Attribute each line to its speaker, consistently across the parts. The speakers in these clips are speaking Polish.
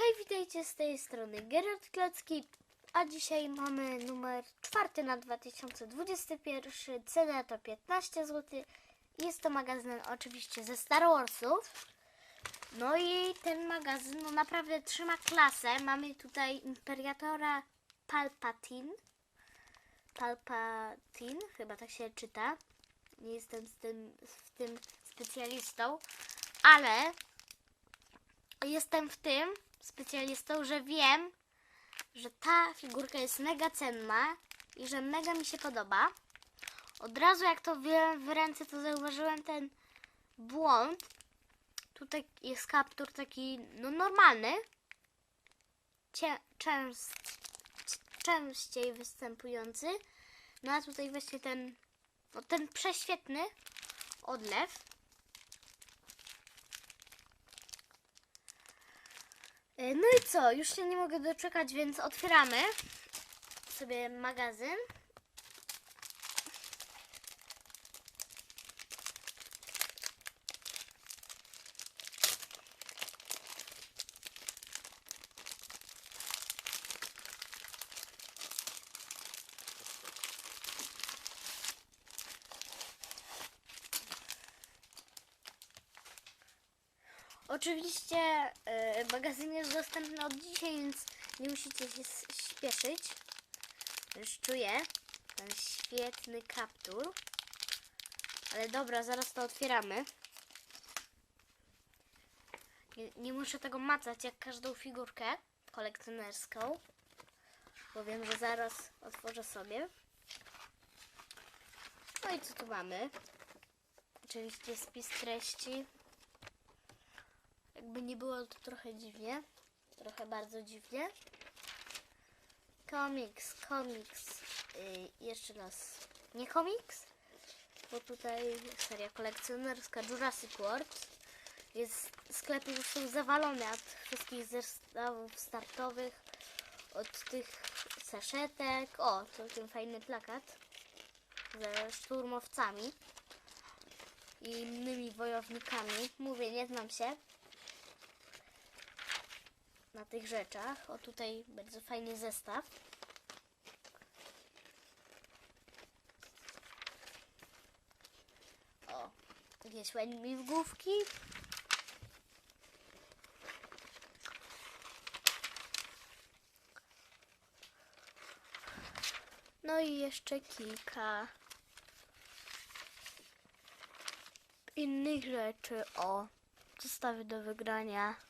Speaker 1: Hej, witajcie z tej strony Gerard Klocki, a dzisiaj mamy numer czwarty na 2021, cena to 15 zł. Jest to magazyn oczywiście ze Star Warsów. No i ten magazyn no naprawdę trzyma klasę. Mamy tutaj Imperatora Palpatine. Palpatine, chyba tak się czyta. Nie jestem z tym, w tym specjalistą, ale jestem w tym specjalistą, że wiem, że ta figurka jest mega cenna i że mega mi się podoba. Od razu jak to wziąłem w ręce, to zauważyłem ten błąd. Tutaj jest kaptur taki no normalny, cie, częst, częściej występujący. No a tutaj właśnie ten, no ten prześwietny odlew. No i co? Już się nie mogę doczekać, więc otwieramy sobie magazyn. Oczywiście e, magazyn jest dostępny od dzisiaj, więc nie musicie się śpieszyć. Już czuję ten świetny kaptur. Ale dobra, zaraz to otwieramy. Nie, nie muszę tego macać jak każdą figurkę kolekcjonerską. Bo wiem, że zaraz otworzę sobie. No i co tu mamy? Oczywiście spis treści. Jakby nie było to trochę dziwnie. Trochę bardzo dziwnie. Komiks, komiks. Yy, jeszcze raz. Nie komiks? Bo tutaj seria kolekcjonerska Jurassic World. Jest, sklepy już są zawalone od wszystkich zestawów startowych, od tych saszetek. O, całkiem fajny plakat ze szturmowcami i innymi wojownikami. Mówię, nie znam się na tych rzeczach. O tutaj bardzo fajny zestaw. O, jakieś łędźwigłówki. No i jeszcze kilka innych rzeczy. O, zestawy do wygrania.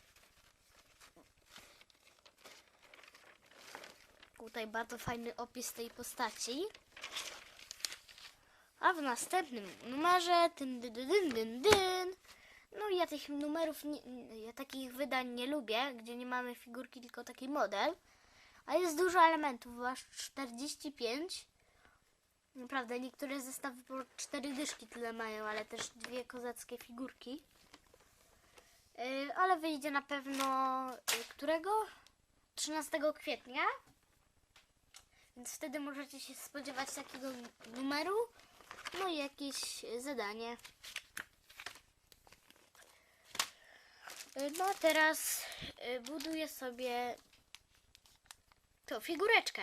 Speaker 1: Tutaj bardzo fajny opis tej postaci. A w następnym numerze dyn, dyn, dyn, dyn, dyn. No ja tych numerów, nie, ja takich wydań nie lubię, gdzie nie mamy figurki, tylko taki model. A jest dużo elementów, aż 45. Naprawdę, niektóre zestawy po 4 dyszki tyle mają, ale też dwie kozackie figurki. Yy, ale wyjdzie na pewno yy, którego? 13 kwietnia. Więc wtedy możecie się spodziewać takiego numeru. No i jakieś zadanie. No a teraz y, buduję sobie tą figureczkę.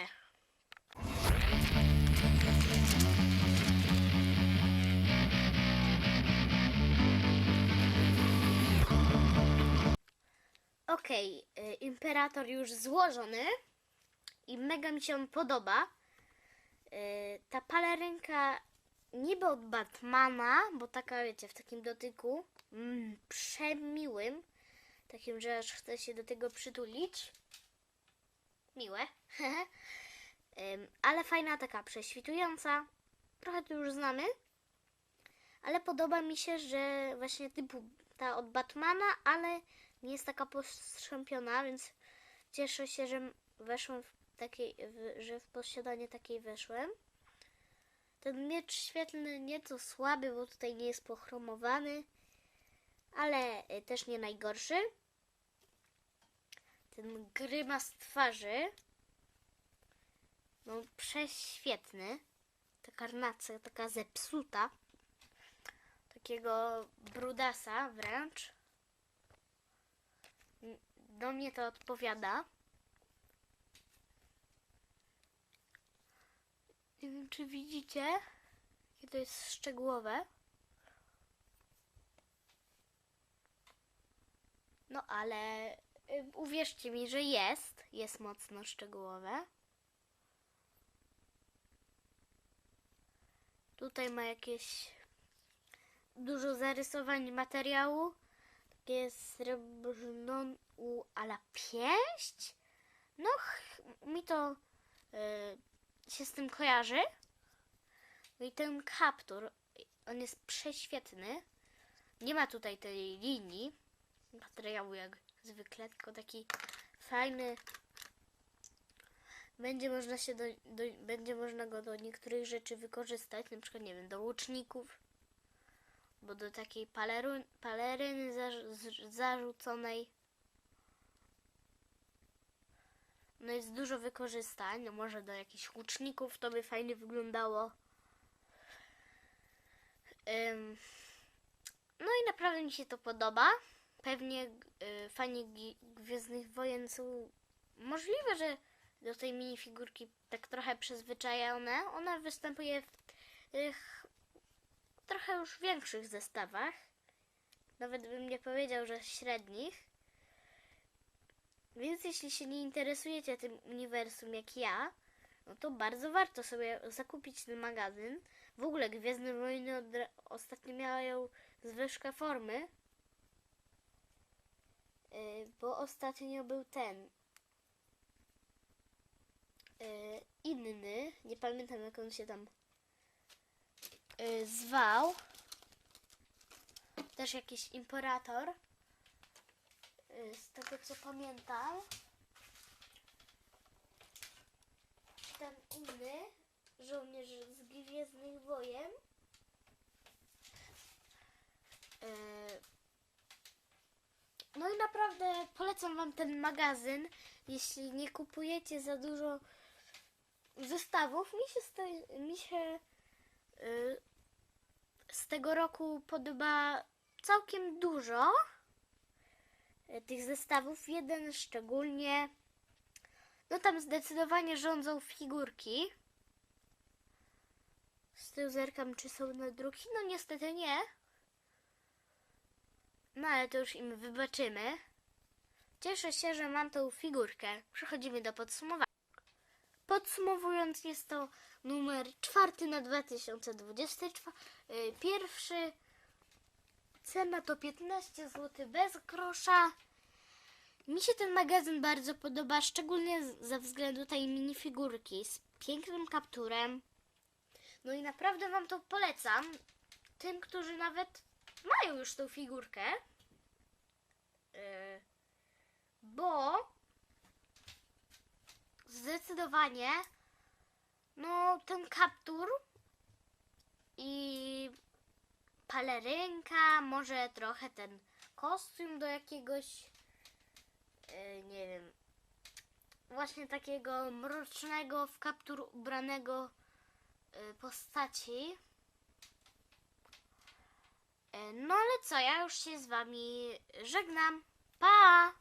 Speaker 1: Okej, y, imperator już złożony i mega mi się on podoba. Yy, ta palerynka niby od Batmana, bo taka wiecie, w takim dotyku mm, przemiłym, takim, że aż chce się do tego przytulić. Miłe. Ale fajna, taka prześwitująca. Trochę tu już znamy. Ale podoba mi się, że właśnie typu ta od Batmana, ale nie jest taka postrzępiona, więc cieszę się, że weszłam w takiej, że w posiadanie takiej weszłem. Ten miecz świetlny nieco słaby, bo tutaj nie jest pochromowany, ale y, też nie najgorszy. Ten grymas twarzy, no prześwietny. Ta karnacja taka zepsuta. Takiego brudasa wręcz. do mnie to odpowiada. Nie wiem, czy widzicie, jakie to jest szczegółowe. No ale y, uwierzcie mi, że jest. Jest mocno szczegółowe. Tutaj ma jakieś dużo zarysowań materiału. Takie srebrną u ala pięść. No, mi to y, się z tym kojarzy. No i ten kaptur, on jest prześwietny. Nie ma tutaj tej linii materiału jak zwykle, tylko taki fajny. Będzie można się do, do, będzie można go do niektórych rzeczy wykorzystać, na przykład nie wiem, do łuczników, bo do takiej paleru, paleryny zarzuconej. No jest dużo wykorzystań, no może do jakichś łuczników to by fajnie wyglądało. Ym, no i naprawdę mi się to podoba. Pewnie y, fani Gwi- Gwiezdnych Wojen są możliwe, że do tej minifigurki tak trochę przyzwyczajone. Ona występuje w tych trochę już większych zestawach. Nawet bym nie powiedział, że średnich. Więc jeśli się nie interesujecie tym uniwersum jak ja, no to bardzo warto sobie zakupić ten magazyn. W ogóle Gwiezdne Wojny ostatnio miały zwyżkę formy. Y, bo ostatnio był ten y, inny, nie pamiętam jak on się tam y, zwał. Też jakiś imperator. Y, z tego co pamiętam. Ten inny żołnierz z Gwiezdnych Wojen. Y, no i naprawdę polecam Wam ten magazyn. Jeśli nie kupujecie za dużo zestawów, mi się mi się, y, z tego roku podoba całkiem dużo tych zestawów. Jeden szczególnie, no tam zdecydowanie rządzą figurki. Z tyłu zerkam, czy są na druki. No niestety nie. No ale to już im wybaczymy. Cieszę się, że mam tą figurkę. Przechodzimy do podsumowania. Podsumowując, jest to numer czwarty na 2024. y, Pierwszy. Cena to 15 zł bez grosza. Mi się ten magazyn bardzo podoba, szczególnie ze względu tej minifigurki z pięknym kapturem. No i naprawdę Wam to polecam. Tym, którzy nawet mają już tą figurkę. Yy, bo zdecydowanie no ten kaptur i palerynka, może trochę ten kostium do jakiegoś yy, nie wiem właśnie takiego mrocznego w kaptur ubranego yy, postaci E, No ale co, ja już się z wami żegnam. Pa!